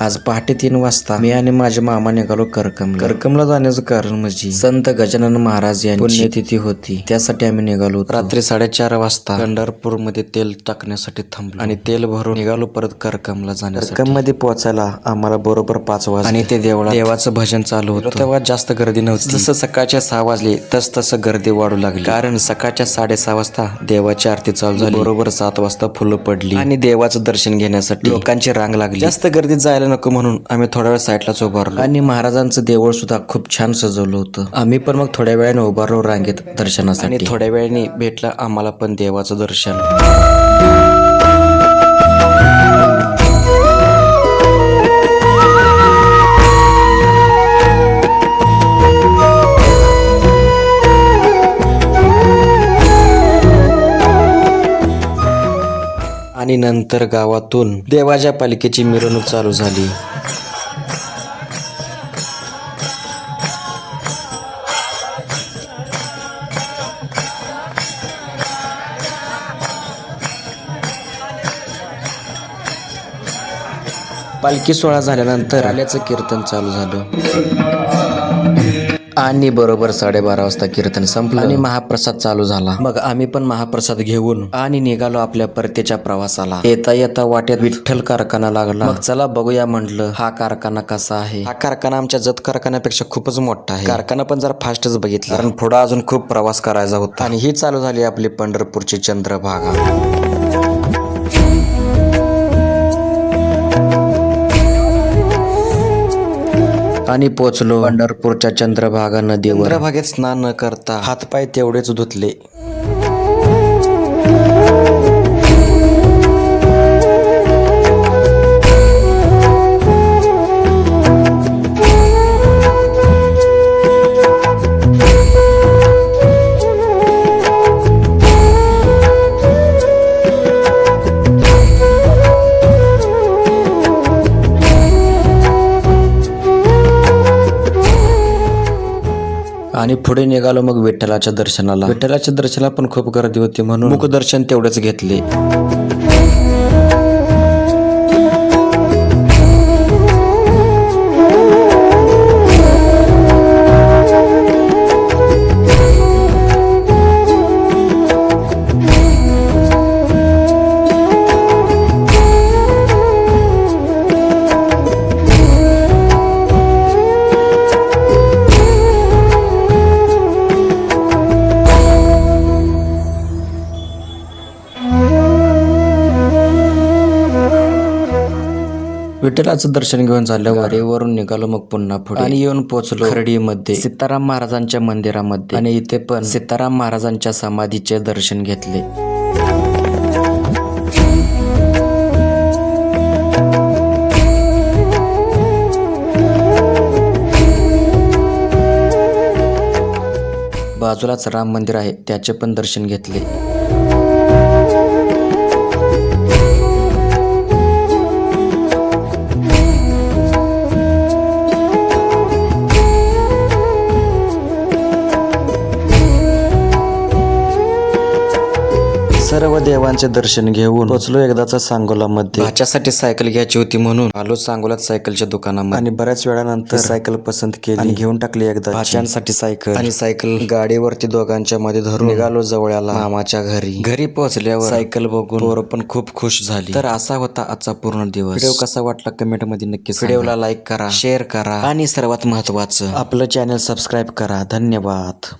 आज पहाटे तीन वाजता मी आणि माझे मामा निघालो करकम करकमला जाण्याचं कारण म्हणजे संत गजानन महाराज यांची पुण्यतिथी होती. त्यासाठी आम्ही निघालो. रात्री साडेचार वाजता पंढरपूरमध्ये तेल टाकण्यासाठी थांबलो. आणि तेल भरून निघालो परत करकमला जाण्यासाठी. करकममध्ये पोहोचायला आम्हाला बरोबर पाच वाजले. आणि ते देवळा देवाचं भजन चालू होतं. तेव्हा जास्त गर्दी नव्हती. जसं सकाळच्या सहा वाजले तस तसं गर्दी वाढू लागली. कारण सकाळच्या साडेसहा वाजता देवाची आरती चालू झाली. बरोबर सात वाजता फुलं पडली. आणि देवाचं दर्शन घेण्यासाठी लोकांची रांग लागली. जास्त गर्दीत जायला नको म्हणून आम्ही थोड्या वेळ साईडलाच उभारलो. आणि महाराजांचं देऊळ सुद्धा खूप छान सजवलं होतं. आम्ही पण मग थोड्या वेळाने उभारलो रांगेत दर्शनासाठी. थोड्या वेळाने भेटलं आम्हाला पण देवाचं दर्शन. आणि नंतर गावातून देवाच्या पालिकेची मिरवणूक चालू झाली. पालखी सोहळा झाल्यानंतर आल्याचं कीर्तन चालू झालं. आणि बरोबर साडेबारा वाजता कीर्तन संपलं. आणि महाप्रसाद चालू झाला. मग आम्ही पण महाप्रसाद घेऊन आणि निघालो आपल्या परतीच्या प्रवासाला. येता येता वाटेत विठ्ठल कारखाना लागला. मग चला बघूया म्हटलं हा कारखाना कसा आहे? हा कारखाना आमच्या जत कारखान्यापेक्षा खूपच मोठा आहे. कारखाना पण जरा फास्टच बघितला. कारण पुढे अजून खूप प्रवास करायचा होता. आणि ही चालू झाली आपली पंढरपूरची चंद्रभागा. आणि पोचलो. पंढरपूरच्या चंद्रभागा नदीवर. चंद्रभागेत स्नान न करता हातपाय तेवढेच धुतले. आणि पुढे निघालो मग विठ्ठलाच्या दर्शनाला. विठ्ठलाच्या दर्शनाला पण खूप गर्दी होती म्हणून. मुखदर्शन तेवढेच घेतले. विठ्ठलाचं दर्शन घेऊन झालं वारेवरून निघालो मग पुन्हा पुढे. आणि येऊन पोहोचलो खर्डीमध्ये. सीताराम महाराजांच्या मंदिरामध्ये. आणि इथे पण सीताराम महाराजांच्या समाधीचे दर्शन घेतले. बाजूलाच राम मंदिर आहे त्याचे पण दर्शन घेतले. सर्व देवांचे दर्शन घेऊन पोचलो एकदाचा सांगोला मध्ये. भाच्यासाठी सायकल घ्यायची होती म्हणून आलो सांगोलात सायकलच्या दुकानामध्ये. आणि बऱ्याच वेळानंतर सायकल पसंत केली. आणि घेऊन टाकली एकदा भाच्यांसाठी सायकल. आणि सायकल गाडीवरती दोघांच्या मध्ये धरून निघालो जवळाला. मामाच्या घरी. घरी पोहोचल्यावर सायकल बघून पोरं पण खूप खुश झाली. तर असा होता आजचा पूर्ण दिवस. व्हिडिओ कसा वाटला कमेंटमध्ये नक्की व्हिडिओला लाईक करा शेअर करा. आणि सर्वात महत्वाचं आपलं चॅनल सबस्क्राईब करा. धन्यवाद.